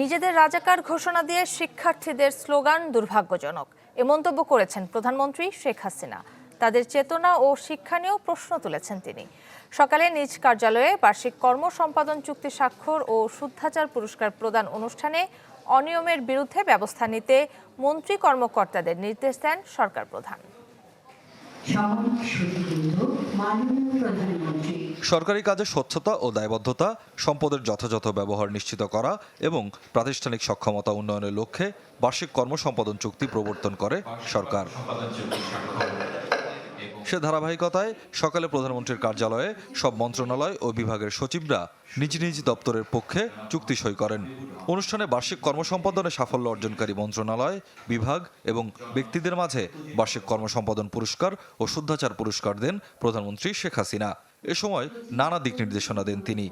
নিজেদের রাজাকার ঘোষণা দিয়ে শিক্ষার্থীদের স্লোগান দুর্ভাগ্যজনক। এ মন্তব্য করেছেন প্রধানমন্ত্রী শেখ হাসিনা। তাদের চেতনা ও শিক্ষা নিয়েও প্রশ্ন তুলেছেন তিনি। সকালে নিজ কার্যালয়ে বার্ষিক কর্ম সম্পাদন চুক্তি স্বাক্ষর ও শুদ্ধাচার পুরস্কার প্রদান অনুষ্ঠানে অনিয়মের বিরুদ্ধে ব্যবস্থা নিতে মন্ত্রী কর্মকর্তাদের নির্দেশ দেন সরকার প্রধান। সরকারি কাজে স্বচ্ছতা ও দায়বদ্ধতা, সম্পদের যথাযথ ব্যবহার নিশ্চিত করা এবং প্রাতিষ্ঠানিক সক্ষমতা উন্নয়নের লক্ষ্যে বার্ষিক কর্মসম্পাদন চুক্তি প্রবর্তন করে সরকার। সে ধারাবাহিকতায় সকালে প্রধানমন্ত্রীর কার্যালয়ে সব মন্ত্রণালয় ও বিভাগের সচিবরা নিজ নিজ দপ্তরের পক্ষে চুক্তি সই করেন। অনুষ্ঠানে বার্ষিক কর্মসম্পাদনে সাফল্য অর্জনকারী মন্ত্রণালয় বিভাগ এবং ব্যক্তিদের মাঝে বার্ষিক কর্মসম্পাদন পুরস্কার ও শুদ্ধাচার পুরস্কার দেন প্রধানমন্ত্রী শেখ হাসিনা। এ সময় নানা দিক নির্দেশনা দেন তিনি।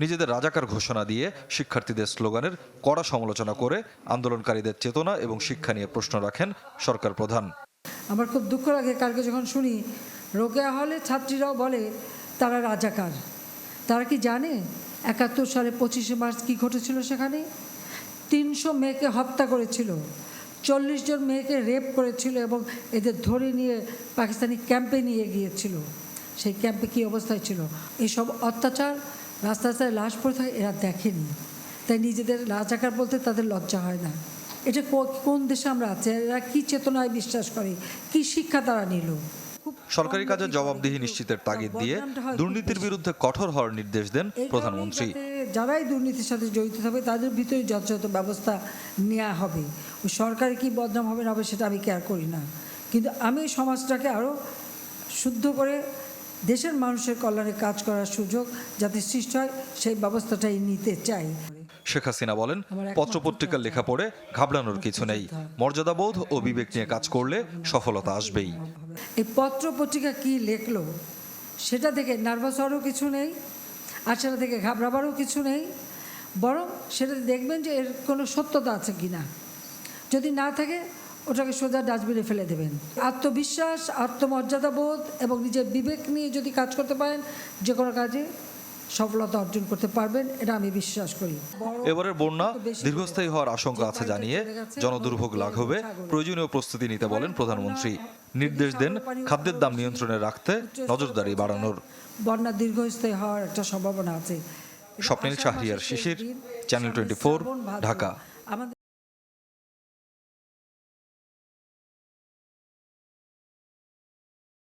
নিজেদের রাজাকার ঘোষণা দিয়ে শিক্ষার্থীদের স্লোগানের কড়া সমালোচনা করে আন্দোলনকারীদের চেতনা এবং শিক্ষা নিয়ে প্রশ্ন রাখেন সরকার প্রধান। আমার খুব দুঃখ লাগে কালকে যখন শুনি রোকেয়া হলে ছাত্রীরাও বলে, তারা রাজাকার। তারা কি জানে একাত্তর সালে পঁচিশে মার্চ কি ঘটেছিল সেখানে? তিনশো মেয়েকে হত্যা করেছিল, চল্লিশ জন মেয়েকে রেপ করেছিল এবং এদের ধরে নিয়ে পাকিস্তানি ক্যাম্পে নিয়ে গিয়েছিল। সেই ক্যাম্পে কী অবস্থায় ছিল? এসব অত্যাচার রাস্তা রাস্তায় লাশ পড়ে থাকে, এরা দেখেনি। তাই নিজেদের রাজাকার বলতে তাদের লজ্জা হয় না। এটা কোন দেশে আমরা আছি? এরা কি চেতনায় বিশ্বাস করে? কি শিক্ষা তারা নিল? সরকারি কাজে জবাবদিহি নিশ্চিতের তাগিদ দিয়ে দুর্নীতির বিরুদ্ধে কঠোর হওয়ার নির্দেশ দেন প্রধানমন্ত্রী। যারাই দুর্নীতির সাথে জড়িত থাকবে তাদের ভিতরে যথাযথ ব্যবস্থা নেওয়া হবে। সরকারি কি বদনাম হবে না হবে সেটা আমি কেয়ার করি না। কিন্তু আমি সমাজটাকে আরও শুদ্ধ করে দেশের মানুষের কল্যাণে কাজ করার সুযোগ যাতে সৃষ্টি হয় সেই ব্যবস্থাটাই নিতে চাই। শেখ হাসিনা বলেন পত্রপত্রিকার লেখা পড়ে ঘাবড়ানোর কিছু নেই। মর্যাদাবোধ ও বিবেক নিয়ে কাজ করলে সফলতা আসবেই। এই পত্র পত্রিকা কী লেখলো সেটা থেকে নার্ভাস হওয়ারও কিছু নেই আর সেটা থেকে ঘাবড়াবারও কিছু নেই বরং সেটাতে দেখবেন যে এর কোনো সত্যতা আছে কি না যদি না থাকে ওটাকে সোজা ডাস্টবিনে ফেলে দেবেন। আত্মবিশ্বাস আত্মমর্যাদাবোধ এবং নিজের বিবেক নিয়ে যদি কাজ করতে পারেন যে কোনো কাজে সফলতা অর্জন করতে পারবেন এটা আমি বিশ্বাস করি। এবারের বন্যা দীর্ঘস্থায়ী হওয়ার আশঙ্কা আছে জানিয়ে জনদুর্ভোগ লাঘবে। প্রয়োজনীয় প্রস্তুতি নিতে বলেন প্রধানমন্ত্রী। নির্দেশ দেন খাদ্যের দাম নিয়ন্ত্রণে রাখতে নজরদারি বাড়ানোর। বন্যা দীর্ঘস্থায়ী হওয়ার একটা সম্ভাবনা আছে। স্বপ্নিল শাহরিয়ার শিশির, চ্যানেল 24, ঢাকা।